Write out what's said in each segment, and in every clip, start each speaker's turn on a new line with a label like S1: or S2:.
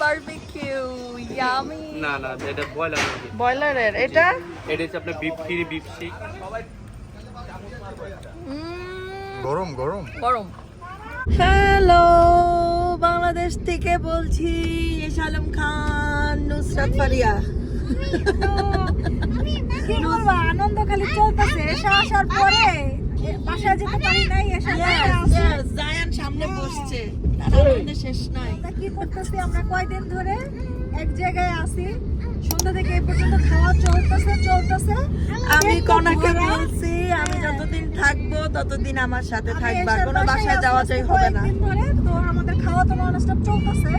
S1: Barbecue yummy
S2: না না এটা ব্রয়লার মুরগি
S1: বয়লারের এটা?
S2: এটা হচ্ছে আপনার বিফ ফ্রি বিফ শিক
S3: গরম গরম।
S1: গরম। হ্যালো বাংলাদেশ থেকে বলছি এসালম খান নুসরাত ফারিয়া।
S4: কি বলব আনন্দ খালি চলতেছে এসে আসার পরে এ, বাসায় যেতে পারি নাই এসে
S1: জায়ান সামনে বসছে। তার শেষ নাই।
S4: আমরা কি করতেছি? আমরা কয়দিন ধরে এক জায়গায় আছি। সন্ধ্যা থেকে এই পর্যন্ত খাওয়া চলতেছে চলতেছে।
S1: আমি কনাকে বলছি আমি যতদিন থাকব ততদিন আমার সাথে থাকবা। কোনো
S4: বাসায়
S1: যাওয়া যাই হবে না।
S4: ধরে তো আমাদের খাওয়া তো ননস্টপ চলতেছে।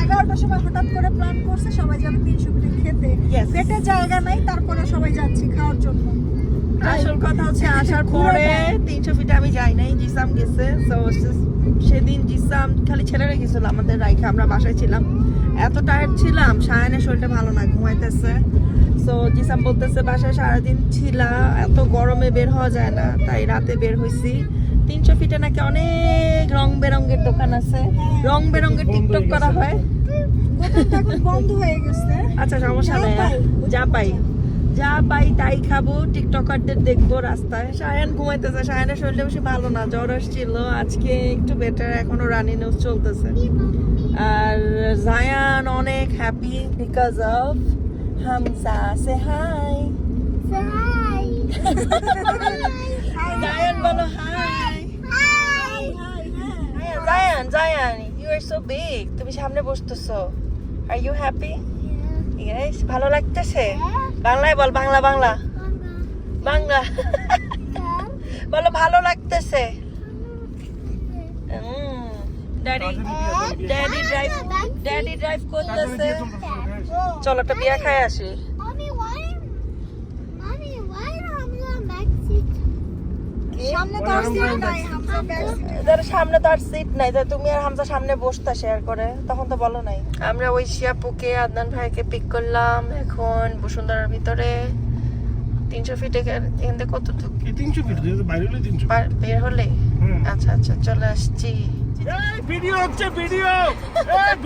S4: এগারোটার সময় হঠাৎ করে প্ল্যান করছে সবাই যাবে তিনশো মিনিট খেতে. পেটে জায়গা নাই তারপরে সবাই যাচ্ছি খাওয়ার জন্য।
S1: আসল কথা হচ্ছে আসার পরে তিনশো ফিটে আমি যাই নাই জিসাম গেছে। তো সেদিন জিসাম খালি ছেলেরা গেছিল আমাদের রাইখে আমরা বাসায় ছিলাম। এত টায়ার্ড ছিলাম সায়ানের শরীরটা ভালো না ঘুমাইতেছে। তো জিসাম বলতেছে বাসায় সারাদিন ছিলা এত গরমে বের হওয়া যায় না। তাই রাতে বের হয়েছি তিনশো ফিটে নাকি অনেক রং বেরঙের দোকান আছে। রং বেরঙের টিকটক করা হয়।
S4: বন্ধ হয়ে গেছে।
S1: আচ্ছা সমস্যা নেই। যা পাই যা পাই তাই খাব টিকটকারদের দেখব রাস্তায়। সায়ান ঘুমাইতেছে সায়ানের শরীরটা বেশি ভালো না জ্বর আসছিল। আজকে একটু বেটার এখনও রানি নিউজ চলতেছে। আর জায়ান অনেক হ্যাপি বিকজ অফ হামসা। সে হাই জায়ান বলো hi Zayan Zayan you are so big তুমি সামনে বসতেছো। আর ইউ হ্যাপি ইয়েস ভালো লাগতেছে? বাংলায় বল বাংলা বাংলা। বাংলা। বলো ভালো লাগতেছে? Daddy daddy drive daddy drive করতেছে। চলো একটা বিয়া খাই আসি।
S4: সামনে তো আর সিট নাই হামসা ব্যাগ
S1: এদের সামনে তো আর সিট নাই তাই তুমি আর হামজা সামনে বসতা শেয়ার করে তখন তো বলো নাই। আমরা ওই শিয়াপুকে আদনান ভাইকে পিক করলাম এখন বসুন্ধরার ভিতরে। তিনশো ফিট এখান থেকে কত?
S5: তিনশো ফিট বাইরে হলে তিনশো
S1: বের হলে? আচ্ছা আচ্ছা চলে আসছি।
S5: ভিডিও হচ্ছে ভিডিও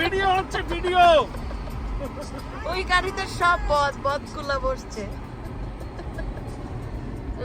S5: ভিডিও হচ্ছে ভিডিও
S1: ওই গাড়িতে সব বদ বদগুলা বসছে।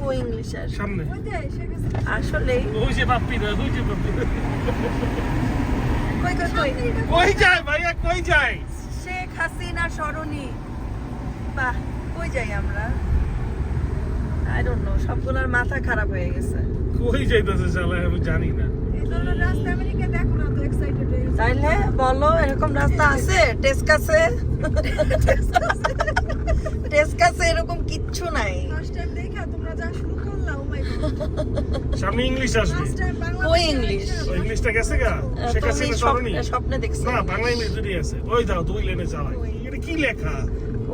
S1: কই
S5: ইংলিশ
S1: আর।
S5: সামনে।
S1: আসলে
S5: ওই যে বাপ্পি দা ওই যে বাপ্পি
S1: কই কই কই?
S5: কই যায় ভাইয়া কই যায়?
S1: শেখ হাসিনা সরণি। বাহ কই যাই আমরা? আই ডোন্ট নো সবগুলোর মাথা খারাপ হয়ে গেছে।
S5: কই যাইতেছে শালা আমি জানি না।
S4: রাস্তা আমেরিকা দেখো না এক্সাইটেড গেছে।
S1: তাইলে বলো এরকম রাস্তা আছে? টেস্কাসে টেস্কাসে এরকম কিচ্ছু নাই।
S4: ফার্স্ট টাইম দেখা তোমরা যা শুরু করলা মাই
S5: সামনে ইংলিশ আসবে।
S1: কই ইংলিশ
S5: ওই ইংলিশটা গেছে গা? শেখ হাসিনা
S1: স্বপ্নে দেখছ।
S5: না বাংলা ইংলিশ দুটোই আছে। ওই দাও দুই লেনে চালাই। এটা কি লেখা?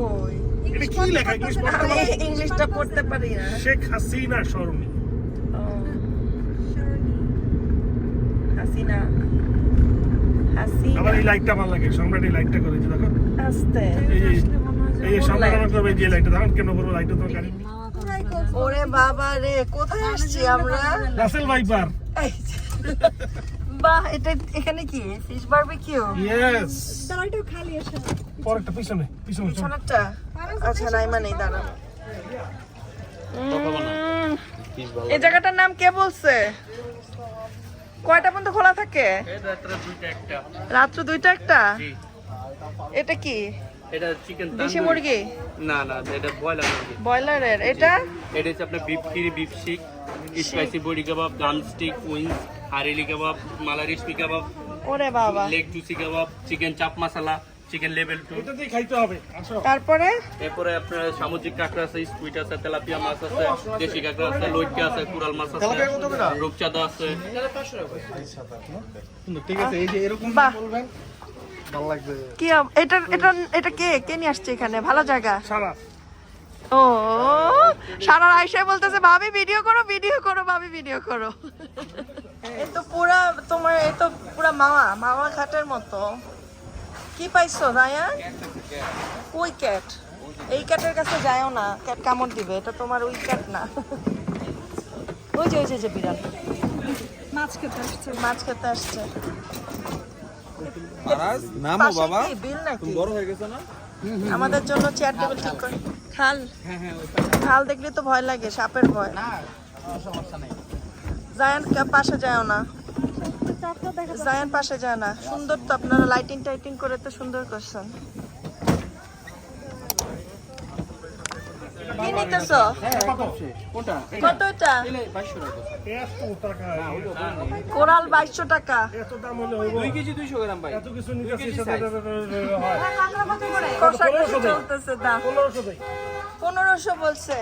S1: ওই।
S5: এটা কি লেখা? ইংলিশ পড়তে পারো?
S1: ইংলিশটা পড়তে পারি না।
S5: শেখ হাসিনা সরণি
S1: ও, হাসিনা। হাসিনা।
S5: আমার এই লাইটটা ভালো লাগে সম্রাট এই লাইটটা করে যে দেখো।
S1: আস্তে।
S5: এই সম্রাট? আমার করবে যে লাইটটা দেখো কেন করব? লাইটটা তোমার গাড়ি
S1: ওরে বাবা রে কোথায় আসছি আমরা?
S5: রাসেল ভাইপার
S1: বাহ এটা এখানে কি? ফিশ বারবিকিউ
S5: ইয়েস
S4: দাঁড়াইটাও খালি এসে।
S5: পর একটা পিছনে পিছনে পিছনে।
S1: পিছনেরটা? আচ্ছা নাই মানে দাঁড়া
S2: পিস
S1: এই জায়গাটার নাম কে বলছে? কয়টা পর্যন্ত খোলা থাকে? রাত্র দুইটা একটা। এটা কি?
S2: এটা চিকেন
S1: দেশি মুরগি?
S2: না না এটা ব্রয়লার মুরগি।
S1: ব্রয়লারের এটা?
S2: এটা হচ্ছে আপনার beef fry beef seekh spicy boti kebab drumstick wings hariyali kebab malai reshmi kebab
S1: ওরে বাবা।
S2: লেগ জুসি কাবাব চিকেন চাপ মশলা চিকেন লেভেল টু
S5: এটাতেই খাইতে হবে আসো।
S1: তারপরে?
S2: এরপরে আপনার সামুদ্রিক কাঁকড়া আছে স্কুইট আছে তেলাপিয়া মাছ আছে দেশি কাঁকড়া আছে লইটকা আছে কুরাল মাছ আছে রূপচাঁদা আছে।
S3: ঠিক আছে এই যে এরকম বলবেন ভালো লাগছে
S1: কি এটা এটা এটা কে? কে নিয়ে আসছে এখানে? ভালো জায়গা।
S5: সারা।
S1: ও সারা আয়সা বলতেছে ভাবি ভিডিও করো ভিডিও করো ভাবি ভিডিও করো। এই তো পুরা তোমার এই তো পুরা মামা মামা ঘাটের মতো। কি পাইছো রায়া ওই ক্যাট এই ক্যাটের কাছে যায়ও না। ক্যাট কামড় দিবে এটা তোমার ওই ক্যাট না। ওই যে ওই যে ওই যে বিড়াল।
S4: মাছ খেতে আসছে।
S1: মাছ খেতে আসছে।
S6: নামো
S1: পাশে
S6: বাবা।
S1: তুমি
S6: বড় হয়ে গেছো না?
S1: আমাদের জন্য চেয়ার টেবিল ঠিক করে খাল। খাল দেখলে তো ভয় লাগে সাপের ভয়। জায়ান পাশে যায় না। জায়ান পাশে যায় না। সুন্দর তো আপনারা লাইটিং টাইটিং করে তো সুন্দর করছেন। কি নিতেছ
S5: কোনটা
S1: কত এটা
S5: এত টাকা
S1: কোরাল বাইশশো টাকা
S5: এত দাম হলে হইব
S6: দুই কেজি দুইশো গ্রাম ভাই
S5: এত কিছু নিতেছি সাথে হয়
S1: কষাকষি চলতেছে দাম
S5: পনেরোশো
S1: বলছে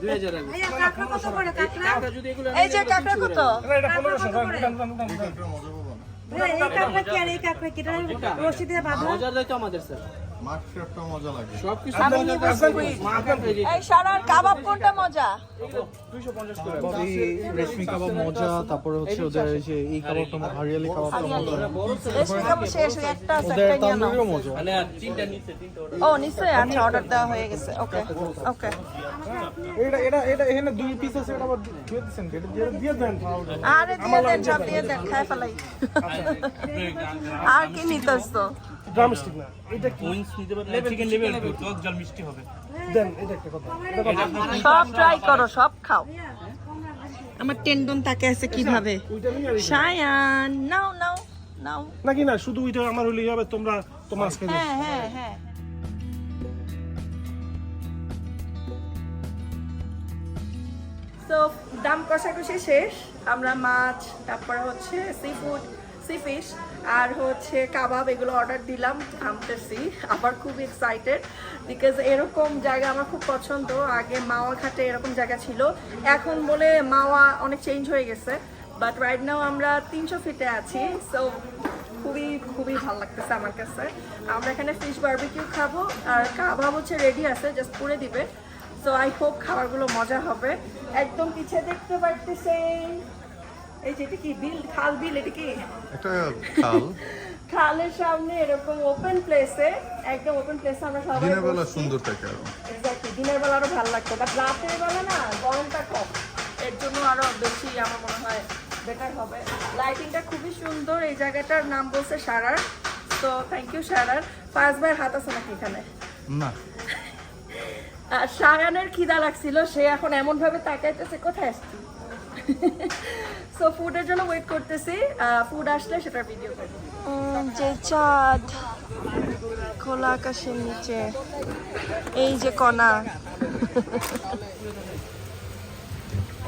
S6: দুই হাজার রাখব
S4: ভাইয়া কাঁকড়া কত করে কাঁকড়া
S6: কাঁকড়া যদি এগুলো
S1: এই যে কাঁকড়া কত
S4: এই কাঁকড়া কি আর এই কাঁকড়া কি এটা বাঁধা
S6: আমাদের স্যার
S3: মজা লাগে।
S6: সব কিছু
S1: আমি নিবো squid।
S6: মাখন যায়
S1: এই সারার কাবাব কোনটা মজা?
S6: দুইশো পঞ্চাশ করে।
S7: রেশমি কাবাব মজা তারপরে হচ্ছে ওদের এই যে এই কাবাবটা হারিয়ালি কাবাবটা মজা।
S1: রেশমি কাবাব শেষ একটা আছে, একটা নিয়ে
S7: মজা।
S6: মানে আর তিনটা নিচে তিনটা
S1: ও আচ্ছা অর্ডার দেওয়া হয়ে গেছে। ওকে ওকে
S7: এটা এটা এটা এখানে দুই পিস আছে এটা আবার দিয়ে দিচ্ছেন এটা দিয়ে
S5: দিয়ে দেন
S1: আরে দিয়ে দেন সব দিয়ে দেন খাই ফেলাই। আর কি নিতেছ
S5: ড্রামস্টিক না এটা কি?
S2: উইংস নিতে পারবেন চিকেন লেভেল টক জল মিষ্টি হবে।
S5: দেন এটা একটা কথা।
S1: সব ট্রাই করো সব খাও। আমার টেন্ডন তাকে আছে কীভাবে?
S5: ওইটা
S1: সায়ান নাও নাও নাও।
S5: নাকি না শুধু ওইটা আমার হলেই হবে তোমরা তোমার আজকে
S1: হ্যাঁ হ্যাঁ হ্যাঁ। তো দাম কষাকষি শেষ। আমরা মাছ তারপর হচ্ছে সি ফুড সি ফিশ আর হচ্ছে কাবাব এগুলো অর্ডার দিলাম আনতেছি আবার খুব এক্সাইটেড বিকজ এরকম জায়গা আমার খুব পছন্দ। আগে মাওয়া ঘাটে এরকম জায়গা ছিল। এখন বলে মাওয়া অনেক চেঞ্জ হয়ে গেছে। বাট রাইট নাও আমরা তিনশো ফিটে আছি। সো খুবই খুবই ভালো লাগতেছে আমার কাছে। আমরা এখানে ফিশ বারবিকিউ খাব আর কাবাব হচ্ছে রেডি আছে জাস্ট পুড়ে দিবে। সো আই হোপ খাবারগুলো মজা হবে। একদম পিছিয়ে দেখতে পারতেছেন। এই যে এটা কি বিল খাল বিল এটা কি?
S3: একটা খাল।
S1: খালের সামনে এরকম ওপেন প্লেসে একদম ওপেন প্লেসে আমরা সবাই
S3: দিনের বেলা সুন্দর থাকে আরও।
S1: Exactly, দিনের বেলা আরও ভালো লাগতো। বাট রাতের বেলা না গরমটা কম। এর জন্য আরও বেশি আমার মনে হয় বেটার হবে। লাইটিংটা খুবই সুন্দর এই জায়গাটার নাম বলছে সারার। তো থ্যাংক ইউ সারার। ফার্স্ট ভাইয়ের হাত আছে নাকি এখানে?
S3: না।
S1: আর সারানের খিদা লাগছিল সে এখন এমন ভাবে তাকাইতেছে কোথায় আসছি সো ফুডের জন্য ওয়েট করতেছি। ফুড আসলে সেটার ভিডিও করব। যে চাঁদ খোলা আকাশের নিচে এই যে কণা।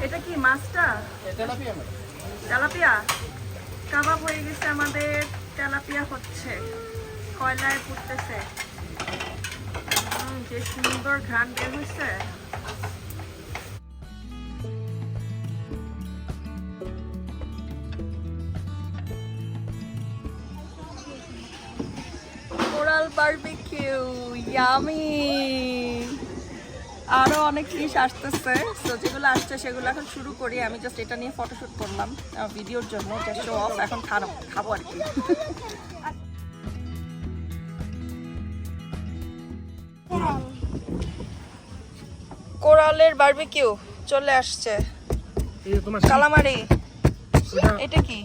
S1: এটা কি মাছটা তেলাপিয়া কাবাব হয়ে গেছে আমাদের তেলাপিয়া হচ্ছে। কয়লায় উম, যে সুন্দর ঘ্রাণ বের হয়েছে। বারবিকিউ ইয়ামি আরও অনেক জিনিস আসতেছে তো যেগুলো আসছে সেগুলো এখন শুরু করি। আমি জাস্ট এটা নিয়ে ফটোশ্যুট করলাম ভিডিওর জন্য জাস্ট শো অফ এখন খাব খাব আর কি। কোরালের বারবিকিউ চলে আসছে। কালামারি। এটা কি?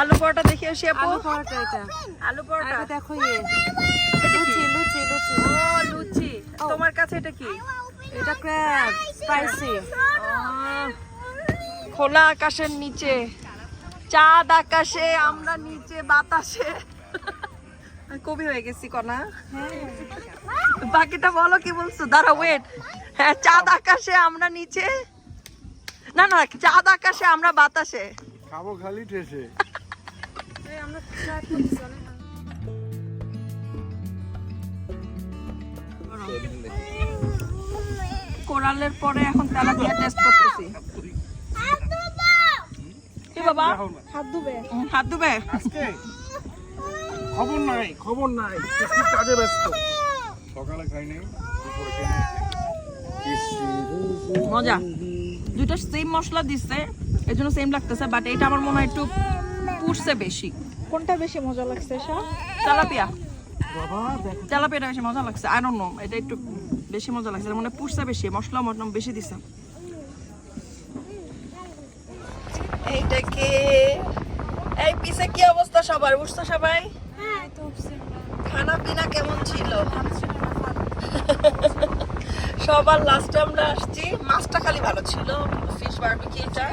S1: আলু পরোটা দেখি আসি আপু।
S4: আলু পরোটা এটা।
S1: আলু পরোটা।
S4: এটা দেখো ইয়ে লুচি লুচি লুচি।
S1: ও লুচি। তোমার কাছে এটা কি?
S4: এটা ক্র্যাব স্পাইসি
S1: খোলা আকাশের নিচে। চাঁদ আকাশে আমরা নিচে বাতাসে। কবি হয়ে গেছি কনা। বাকিটা বলো কি বলছো? দাঁড়া ওয়েট হ্যাঁ চাঁদ আকাশে আমরা নিচে। না না চাঁদ আকাশে আমরা বাতাসে।
S3: খাব খালি ঠেসে।
S1: কোরালের পরে এখন তেলাপিয়া টেস্ট করতেছি। কি বাবা?
S4: হাত ধুবে।
S1: হাত ধুবে?
S5: খবর নাই খবর নাই। কাজে ব্যস্ত।
S3: সকালে খাই নাই দুপুরে খেয়ে নিয়েছি।
S1: মজা। দুইটা সেম মশলা দিচ্ছে এই জন্য সেম লাগতেছে বাট এটা আমার মনে হয় একটু পুষছে বেশি।
S4: কোনটা বেশি মজা লাগছে সব
S1: তেলাপিয়া। তেলাপিয়াটা বেশি মজা লাগছে। আই ডোন্ট নো এটা একটু বেশি মজা লাগছে। মানে পুষছে বেশি মশলা মটন বেশি দিছে। এইটা কে? এই পিছে কি অবস্থা সবার? বুঝছ সবাই? খানা পিনা কেমন ছিল? সবার লাস্টে আমরা আসছি। মাছটা খালি ভালো ছিল। ফিশ বারবিকিউটা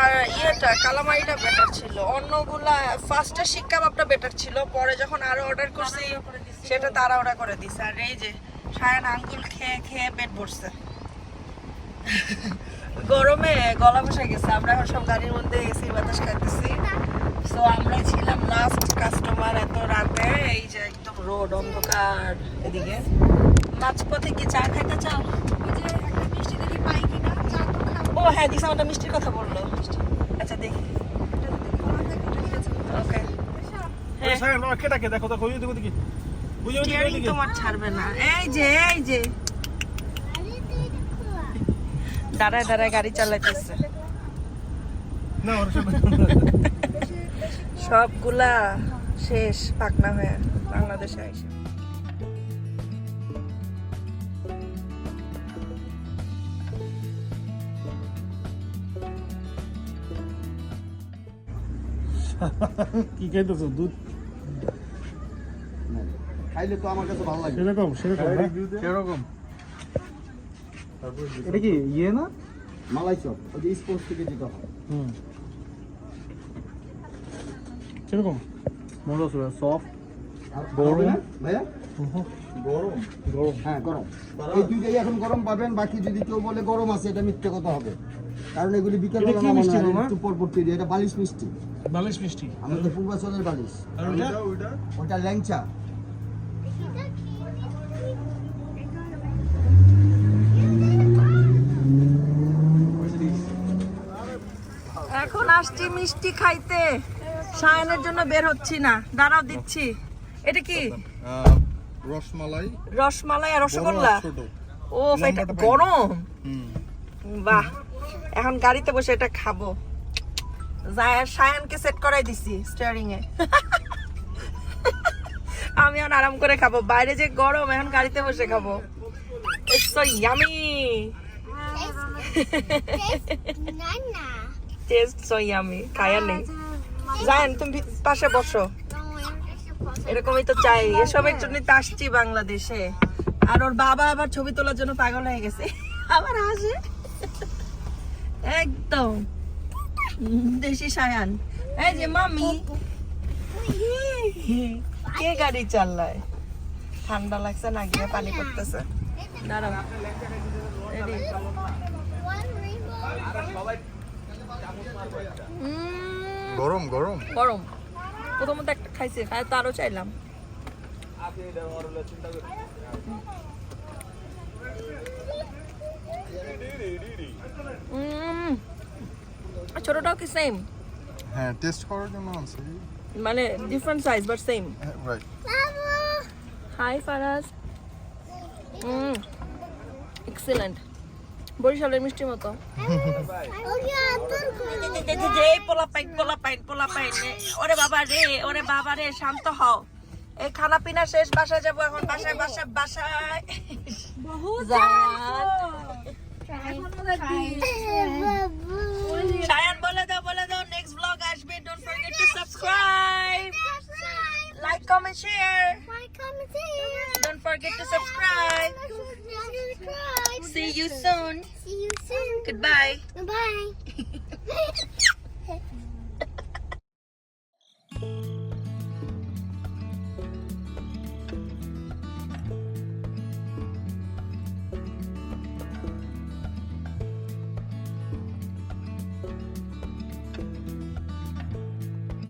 S1: আর ইয়েটা, কালামারিটা বেটার ছিল। অন্যগুলা ফার্স্টে শিক কাবাবটা বেটার ছিল, পরে যখন আরও অর্ডার করছি, সেটা তারা করে দিছে। আর এই যে আঙ্গুল খেয়ে খেয়ে পেট ভরছে। গরমে গলা বসে গেছে। আমরা এখন সব গাড়ির মধ্যে এসি বাতাস খাইতেছি। তো আমরা ছিলাম লাস্ট কাস্টমার এত রাতে। এই যে একদম রোড অন্ধকার এদিকে। মাঝপথে কি চা খাইতে চাও?
S4: মিষ্টি দেখি পাই কিনা?
S1: ও হ্যাঁ দিশা আমাদের মিষ্টির কথা বলল। আচ্ছা দেখি। ওকে। হ্যাঁ।
S5: কেটাকে দেখো দেখো ওই দিকে বুঝে ওই দিকে,
S1: স্টিয়ারিং তোমার ছাড়বে না। এই যে এই যে। দাঁড়ায় দাঁড়ায় গাড়ি চালাইতেছে। সবগুলা শেষ পাকনা হয়ে বাংলাদেশে এসে
S5: কি খাইতেছো দুধ?
S3: খাইলে তো আমার কাছে ভালো লাগে।
S5: সেরকম সেরকম হ্যাঁ?
S7: কীরকম এটা কি ইয়ে না?
S3: মালাই চপ ওই যে স্পোর্টস থেকে যেতে হয়।
S5: হুম। সেরকম?
S7: সফট গরম?
S3: ভাইয়া? গরম
S7: গরম।
S3: হ্যাঁ গরম। এই দুইটাই এখন গরম পাবেন বাকি যদি কেউ বলে গরম আছে এটা মিথ্যে কথা হবে। কারণ এগুলি বিকেল
S5: এটা কি মিষ্টি মামা?
S3: একটু পর পর তৈরি এটা বালিশ মিষ্টি।
S5: বালিশ মিষ্টি।
S3: আমাদের পূর্বাচলের বালিশ।
S5: আর ওটা
S3: ওটা ওটা ল্যাংচা।
S1: এখন আসছি মিষ্টি খাইতে। সায়নের জন্য বের হচ্ছি না। দাঁড়াও দিচ্ছি। এটা কি?
S3: রসমালাই।
S1: রসমালাই আর রসগোল্লা? ও এটা গরম? বাহ। এখন গাড়িতে বসে এটা খাব। সায়ানকে সেট করাই দিছি স্টিয়ারিং এ। আমি এখন আরাম করে খাব। বাইরে যে গরম, এখন গাড়িতে বসে খাব। So
S8: yummy
S1: taste so yummy খায়া নেই জায়ান, তুমি পাশে বসো। এরকমই তো চাই। এসবের জন্যই তো আসছি বাংলাদেশে। আর ওর বাবা আবার ছবি তোলার জন্য পাগল হয়ে গেছে। আবার আসে। একদম। দেশি সায়ান। এই যে মামি। কে গাড়ি চালায়? ঠান্ডা লাগছে না গিয়ে পানি পড়তেছে দাঁড়াও. উম,
S3: গরম গরম।
S1: গরম। প্রথমত একটা খাইছি খাই তো আরও চাইলাম। ছোটটাও কি সেম
S3: হ্যাঁ টেস্ট করার জন্য আছে
S1: মানে different size but same
S3: right
S1: hi Faraz hmm excellent বরিশালের মিষ্টির মতো। পোলা পাইন পোলা পাইন পোলা পাইন। ওরে বাবা রে ওরে বাবা রে শান্ত হও। এই খানা পিনা শেষ বাসায় যাব এখন বাসায় বাসায় বাসায়। সায়ান বলে দাও বলে দাও নেক্সট ব্লগ আসবে don't forget to subscribe like comment share
S8: Like, comment, share.
S1: Don't forget to subscribe
S8: Subscribe.
S1: see you soon
S8: See you soon.
S1: goodbye
S8: Bye.